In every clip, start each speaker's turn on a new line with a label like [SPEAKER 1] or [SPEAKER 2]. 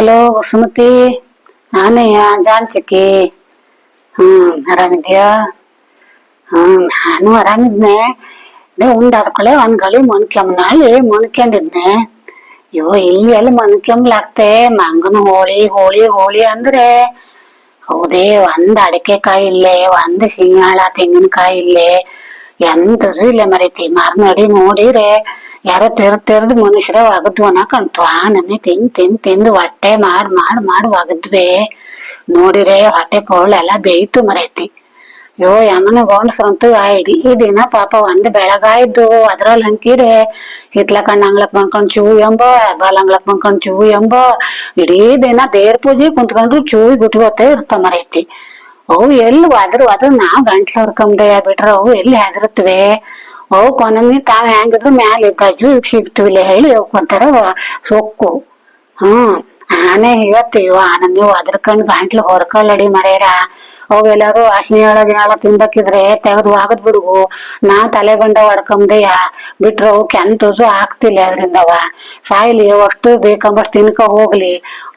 [SPEAKER 1] Hello Sumathi ನಾನೆಯ ಜಾನ್ಚಕ್ಕಿ ಹ್ಮ್, ಆರಾಮಿದ್ಯಾ? ಹ್ಮ್, ನಾನು ಆರಾಮಿದ್ನೆ. ನೀ ಉಂಡಾದ್ಕೊಳ್ಳೆ ಒಂದ್ gali ಮೊನ್ಕೆಮ್ಮನಾಳಿ ಮೊನ್ಕೊಂಡಿದ್ನೆ. ಅಯ್ಯೋ ಇಲ್ಲಿ ಎಲ್ಲಿ ಮೊನ್ಕೆಂಬ್ಲಾಗ್ತೆ ಮಂಗನ ಹೋಳಿ ಹೋಳಿ ಹೋಳಿ ಅಂದ್ರೆ ಹೌದೇ, ಒಂದ್ ಅಡಿಕೆಕಾಯಿ ಇಲ್ಲೇ, ಒಂದ್ ಸಿಂಗಾಳ, ತೆಂಗಿನಕಾಯಿ ಇಲ್ಲೇ. ಎಂತದು ಇಲ್ಲ ಮರೈತಿ. ಮಾರ್ನಡಿ ನೋಡಿರೆ. ಯಾರೋ ತೆರ್ ತೆರ್ದ್ ಮನುಷ್ಯರ ಒಗದ್ವು ಅನ್ನ ಕಾಣ್ತು. ಆ ನನ್ನೆ ತಿಂದ್ ತಿಂದ್ ತಿಂದು ಹೊಟ್ಟೆ ಮಾಡ್ ಮಾಡ್ ಮಾಡ್ ಒಗದ್ವೆ. ನೋಡಿರೆ ಹೊಟ್ಟೆ ಕೋಳ ಎಲ್ಲ ಬೇಯ್ತು ಮರೈತಿ. ಯೋ ಯಮನ ಗೋಣಸ್ರಂತೂ ಆ ಇಡೀ ದಿನ ಪಾಪ ಒಂದ್ ಬೆಳಗಾಯ್ದು. ಅದ್ರಲ್ಲಿ ಹಂಕಿರೆ ಹಿತ್ಲ ಕಣ್ಣ ಬಂದ್ಕೊಂಡ್ ಚೂ ಎಂಬ, ಬಾಲ್ ಅಂಗ್ಳಕ್ ಬಂದ್ಕೊಂಡ್ ಚೂ ಎಂಬ. ಇಡೀ ದಿನ ದೇವ್ರ ಪೂಜೆ ಕುಂತ್ಕೊಂಡ್ರು ಚೂವಿ ಗುಟ್ಕೋತೆ ಇರ್ತ ಮರೈತಿ. ಅವು ಎಲ್ಲಿ ಅದ್ರ ಅದ್ರ ನಾವ್ ಗಂಟ್ಲ ಹೊರ್ಕಂಬೆ ಬಿಟ್ರ ಅವು ಎಲ್ಲಿ ಹೆದರ್ತ್ವೆ? ಅವು ಕೊನೊಮ್ಮೆ ತಾವ್ ಹೆಂಗಿದ್ರು ಮ್ಯಾಲ ಇದ್ದಾಜು ಈಗ ಸಿಗ್ತಿವಿಲ್ಲ ಹೇಳಿ ಅವಕ್ಕೊಂತಾರ ಸೊಕ್ಕು. ಹ್ಮ್. ಆನೆ ಇವತ್ತಿವ ಆನಂದ್ ಅದ್ರಕಂಡ್ ಬಾಂಟ್ಲು ಮರೇರ ಅವೆಲ್ಲಾರು ವಾಸನೆ ಒಳಗಿನೆಲ್ಲ ತಿನ್ಬೇಕಿದ್ರೆ ತೆಗೆದು ಆಗದ್ ಬಿಡುಗು ನಾ ತಲೆ ಬಂಡ ಹೊಡ್ಕೊಂಡೆಯ ಬಿಟ್ರ ಅವು ಕೆಂತದು ಆಗ್ತಿಲ್ಲ ಅದ್ರಿಂದವ. ಸಾಯ್ಲಿ, ಅಷ್ಟು ಬೇಕಂಬಷ್ಟು ತಿನ್ಕ ಹೋಗ್ಲಿ.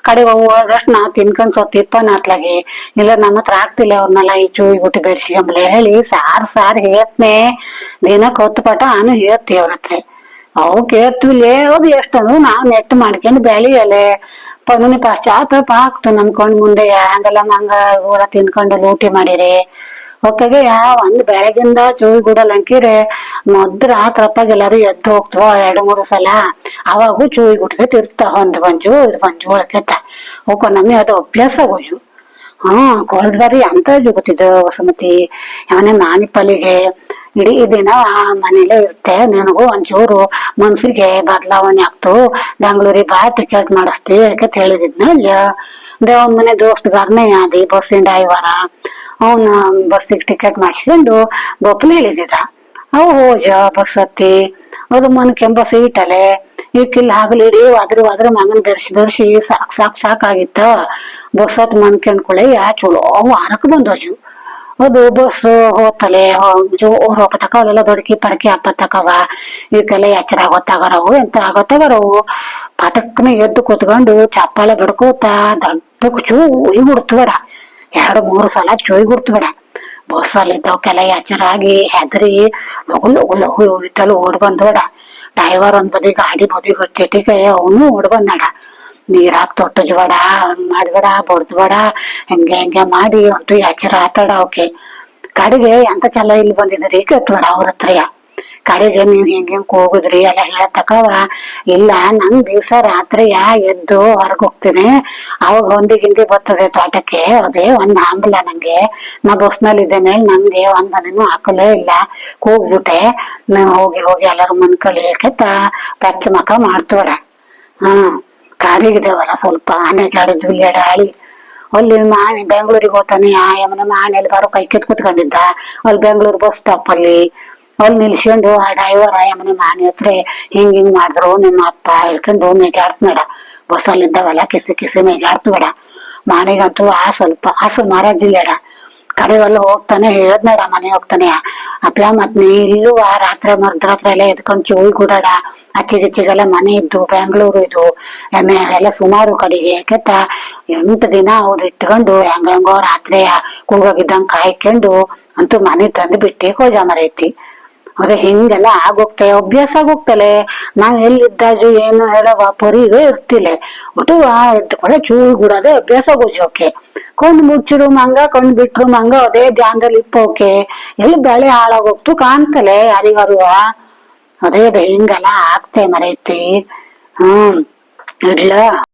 [SPEAKER 1] ಕಡೆ ಹೋಗೋದಷ್ಟು ನಾ ತಿನ್ಕೊಂಡ್ ಸೊತ್ತಿಪ್ಪ ನಾತ್ಲಾಗಿ ಇಲ್ಲ ನಮ್ಮ ಹತ್ರ ಆಗ್ತಿಲ್ಲ ಅವ್ರನ್ನೆಲ್ಲ ಈ ಚೂಯಿ ಗುಟ್ಟಿ ಬೆಡ್ಸಿ ಅಂಬ್ಲೆ ಹೇಳಿ, ಸಾರ್ ಸಾರ್ ಹೇಳ್ತನೆ. ದಿನಕ್ಕೆ ಹೊತ್ತು ಪಟ ನಾನು ಹೇಳ್ತಿ ಅವ್ರ ಹತ್ರ. ಅವು ಕೇಳ್ತಿವಿಲೇ ಅದು ಎಷ್ಟಂದ್ರು ನಾವು ನೆಟ್ ಮಾಡ್ಕೊಂಡು ಬೆಳಿಯಲೆ ಪದನಿ ಪಶ್ಚಾತ್ತಾಪ ಆಗ್ತು ನಮ್ ಮುಂದೆ. ಹಂಗೆಲ್ಲ ನಂಗ ಊರ ತಿನ್ಕೊಂಡು ಲೂಟಿ ಮಾಡಿರಿ. ಒಕ್ಕಗೆ ಯಾವ ಒಂದ್ ಬೆಳಗಿಂದ ಚೂಯಿ ಗುಡಲ್ ಅಂಕಿರೆ, ಮೊದ್ರ ರಾತ್ರಪ್ಪ ಎಲ್ಲಾರು ಎದ್ದು ಹೋಗ್ತವ ಎರಡು, ಮೂರು ಸಲ. ಅವಾಗೂ ಚೂಯಿ ಗುಟ್ಗೆ ತಿರ್ತ ಒಂದ್ ಬಂಜು ಇದು ಬಂಜು ಒಳಕೆತ್ತ ಹೋಗೋ ನಮಗೆ ಅದು ಅಭ್ಯಾಸ ಹೋಜು ಹಾ ಕೊಳದ್ಬಾರಿ ಅಂತ ಜುಗುತ್ತಿದ್ದು, ವಸಮತಿ? ಯಾವನೇ ಮಾನಿಪಲ್ಲಿಗೆ ಇಡೀ ದಿನ ಆ ಮನೇಲೆ ಇರ್ತೆ, ನನಗೂ ಒಂಚೂರು ಮನ್ಸಿಗೆ ಬದಲಾವಣೆ ಆಗ್ತು. ಬೆಂಗಳೂರಿಗೆ ಬಾ ಟಿಕೆಟ್ ಮಾಡಿಸ್ತಿ ಅಂತ ಹೇಳಿದ್ನ ದೇವ ಮನೆ ಮನೆ ಬರ್ನೇ ಆದಿ ಬಸ್ಸಿನ ಡ್ರೈವರ ಅವನ ಬಸ್ಸಿಗೆ ಟಿಕೆಟ್ ಮಾಡಿಸ್ಕೊಂಡು ಬೊಪ್ಪಲು ಇಳಿದಿದ್ದ ಅವು ಹೋಜ ಬಸ್ ಹತ್ತಿ ಅದು ಮನ್ಕೆಂಬ ಸೀಟಲೆ ಈಕಿಲ್ ಹಗಲು ಇಡೀ ಒದ್ರ ಅದ್ರ ಮಗನ್ ಬೆರ್ಸಿ ಬೆರ್ಸಿ ಸಾಕ್ ಸಾಕ್ ಸಾಕಾಗಿತ್ತ. ಬಸ್ ಹತ್ ಮನ್ಕೊಂಡ್ಕೊಳ್ಳಿ ಯಾ ಚಲೋ ವಾರಕ್ಕೆ ಬಂದೋಜು. ಅದು ಬಸ್ ಹೋತಲೆ ಜೋರ್ ಹೋಗತಕ ಅವೆಲ್ಲ ದೊಡ್ಕಿ ಪಡಕಿ ಹಪ್ಪತ್ತಕವ ಇವಕ್ಕೆಲ್ಲ ಎಚ್ಚರ ಗೊತ್ತಾಗರವು ಎಂತ ಗೊತ್ತಾಗರವು ಪಟಕ್ನ ಎದ್ದು ಕೂತ್ಕೊಂಡು ಚಪ್ಪಾಳೆ ಬಡ್ಕೋತ ದೊಡ್ಡ ಚೂಯಿ ಬಿಡ್ತಬೇಡ ಎರಡು, ಮೂರು ಸಲ ಚೋಯ್ ಗುರ್ತು ಬೇಡ. ಬಸ್ ಅಲ್ಲಿ ಇದ್ದವಕ್ಕೆಲ್ಲ ಎಚ್ಚರಾಗಿ ಹೆದರಿ ಲಗು ಲಗು ಲಗು ಇತ್ತಲ್ಲ ಓಡ್ ಬಂದ್ಬೇಡ ಡ್ರೈವರ್ ಒಂದ್ ಬದಿ, ಗಾಡಿ ಬದಿ ಗೊತ್ತಿಟ್ಟಿಗೆ ಅವನು ಓಡ್ ಬಂದಾಡ. ನೀರಾಗ್ ತೊಟ್ಟಜ್ಬೇಡ ಹಂಗ್ ಮಾಡ್ಬೇಡ, ಬಡ್ದ್ಬೇಡ, ಹಂಗೆ ಹಂಗೆ ಮಾಡಿ ಅಂತೂ ಎಚ್ಚರ ಆತಾಡ ಅವಕ್ಕೆ ಕಡೆಗೆ ಎಂತಕ್ಕೆಲ್ಲ ಇಲ್ಲಿ ಬಂದಿದ್ರಿ ಬೇಡ ಅವ್ರ ಹತ್ರಯ ಕಡೆಗೆ ನೀವ್ ಹಿಂಗ್ ಹಿಂಗ್ ಹೋಗುದ್ರಿ ಎಲ್ಲ ಹೇಳತಕವ ಇಲ್ಲ ನಂಗ್ ದಿವ್ಸ ರಾತ್ರಿ ಯಾ ಎದ್ದು ಹೊರಗ್ ಹೋಗ್ತೀನಿ. ಅವಾಗ ಹೊಂದಿ ಗಿಂದಿ ಬರ್ತದೆ ತೋಟಕ್ಕೆ, ಅದೇ ಒಂದ್ ಆಂಬಲ ನಂಗೆ. ನಾ ಬಸ್ನಲ್ಲಿ ಇದ್ದೇನೆ ನಂಗೆ ಒಂದನೇನು ಹಾಕಲೇ ಇಲ್ಲ. ಕೂಗ್ಬಿಟ್ಟೆ. ನಾ ಹೋಗಿ ಹೋಗಿ ಎಲ್ಲರೂ ಮನ್ ಕಳಿಯಕ್ಕೆ ಪಚ್ಚ ಮಕ ಮಾಡ್ತೋಡ ಹ್ಮ್ ಕಾಡಿಗಿದೇವಲ್ಲ ಸ್ವಲ್ಪ, ಆನೆ ಎಡ ಎಡಾಳಿ ಅಲ್ಲಿ ಮಾಣಿ ಬೆಂಗಳೂರಿಗೆ ಹೋಗ್ತಾನೆ. ಆ ಯಮನ ಮಾಣಿಯಲ್ಲಿ ಬರೋ ಕೈ ಕಿತ್ ಕುತ್ಕೊಂಡಿದ್ದ. ಅಲ್ಲಿ ಬೆಂಗಳೂರು ಬಸ್ ಸ್ಟಾಪ್ ಅಲ್ಲಿ. ಅಲ್ಲಿ ನಿಲ್ಸ್ಕೊಂಡು, ಆ ಡ್ರೈವರ್ ಯಮನ ಮಾಣಿ ಹತ್ರ ಹಿಂಗ್ ಹಿಂಗ್ ಮಾಡಿದ್ರು, ನಿಮ್ಮ ಅಪ್ಪ ಹೇಳ್ಕೊಂಡು ಮೇಗಾಡ್ತನಡ ಬಸ್ ಅಲ್ಲಿ ಇದ್ದಾವಲ್ಲ ಕಿಸಿ ಕಿಸಿ ಮೇಗಾಡ್ತಬೇಡ ಮನೆಗಂತೂ ಆ ಸ್ವಲ್ಪ ಆ ಮಾರಾಜಿಲ್ಲಡ ಜಿಲ್ಲೆಡ ಕಡೆವಲ್ಲ ಹೋಗ್ತಾನೆ ಹೇಳದ್ನಡ ಮನೆ ಹೋಗ್ತಾನೆ. ಅಪ್ಪ, ಮತ್ ನೀ ಇಲ್ಲೂ ಆ ರಾತ್ರಿ ಮರ್ದ್ರಾತ್ರ ಎಲ್ಲ ಎದ್ಕೊಂಡು ಚೂಯಿ ಕೂಡಾಡ. ಅಚ್ಚಿಗಿಚ್ಚಿಗೆಲ್ಲ ಮನೆ ಇದ್ದು, ಬೆಂಗಳೂರು ಇದು ಎಲ್ಲ ಸುಮಾರು ಕಡೆಗೆ ಯಾಕೆತ್ತ ಎಂಟು ದಿನ ಅವ್ರು ಇಟ್ಕೊಂಡು ಹೆಂಗೋ ರಾತ್ರಿ ಕೂಗೋಗಿದ್ದಂಗ್ ಕಾಯ್ಕೊಂಡು ಅಂತೂ ಮನೆ ತಂದು ಬಿಟ್ಟಿ ಹೋಜ ಮರೈತಿ ಅದೇ ಹಿಂಗೆಲ್ಲ ಆಗೋಗ್ತೆ, ಅಭ್ಯಾಸ ಆಗೋಗ್ತಲೆ. ನಾವ್ ಎಲ್ಲಿದ್ದಾಜು ಏನು ಹೇಳವ ಪೊರಿಗೆ ಇರ್ತಿಲ್ಲ. ಒಟ್ಟು ಆ ಚೂರು ಗುಡದೆ ಅಭ್ಯಾಸ ಓಕೆ ಕೊಂಡ್ ಮುಚ್ಚಿರು ಮಂಗ, ಕೊಂಡ್ ಬಿಟ್ರು ಮಂಗ, ಅದೇ ಧ್ಯಾನದಲ್ಲಿ ಇಪ್ಪೋಕೆ. ಎಲ್ಲಿ ಬೆಳೆ ಹಾಳಾಗೋಗ್ತು ಕಾಣ್ತಲೆ ಯಾರಿಗಾರು? ಅದೇ ಅದೇ ಹಿಂಗೆಲ್ಲ ಆಗ್ತೆ ಮರೈತಿ ಹ್ಮ್, ಇಡ್ಲ?